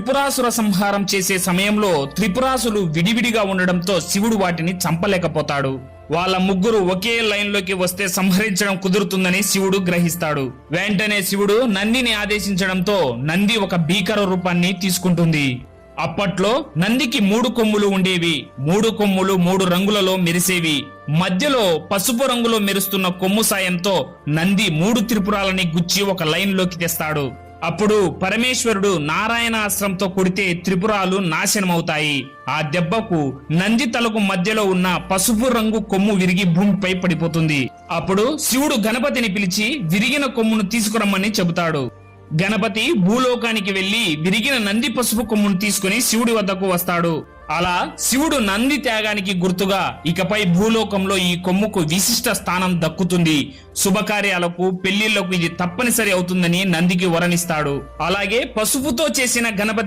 త్రిపురాసుర సంహారం చేసే సమయంలో త్రిపురాసులు విడివిడిగా ఉండడంతో శివుడు వాటిని చంపలేకపోతాడు. వాళ్ళ ముగ్గురు ఒకే లైన్లోకి వస్తే సంహరించడం కుదురుతుందని శివుడు గ్రహిస్తాడు. వెంటనే శివుడు నందిని ఆదేశించడంతో నంది ఒక భీకర రూపాన్ని తీసుకుంటుంది. అప్పట్లో నందికి మూడు కొమ్ములు ఉండేవి. మూడు కొమ్ములు మూడు రంగులలో మెరిసేవి. మధ్యలో పసుపు రంగులో మెరుస్తున్న కొమ్ము సాయంతో నంది మూడు త్రిపురాలని గుచ్చి ఒక లైన్లోకి తెస్తాడు. అప్పుడు పరమేశ్వరుడు నారాయణాస్త్రంతో కొడితే త్రిపురాలు నాశనమవుతాయి. ఆ దెబ్బకు నంది తలకు మధ్యలో ఉన్న పసుపు రంగు కొమ్ము విరిగి భూమిపై పడిపోతుంది. అప్పుడు శివుడు గణపతిని పిలిచి విరిగిన కొమ్మును తీసుకురమ్మని చెబుతాడు. గణపతి భూలోకానికి వెళ్ళి విరిగిన నంది పసుపు కొమ్మును తీసుకుని శివుడి వద్దకు వస్తాడు. అలా శివుడు నంది త్యాగానికి గుర్తుగా ఇకపై భూలోకంలో ఈ కొమ్ముకు విశిష్ట స్థానం దక్కుతుంది. శుభకార్యాలకు పెళ్ళిళ్ళకు ఇది తప్పనిసరి అవుతుందని నందికి వరణిస్తాడు అలాగే పసుపుతో చేసిన గణపతి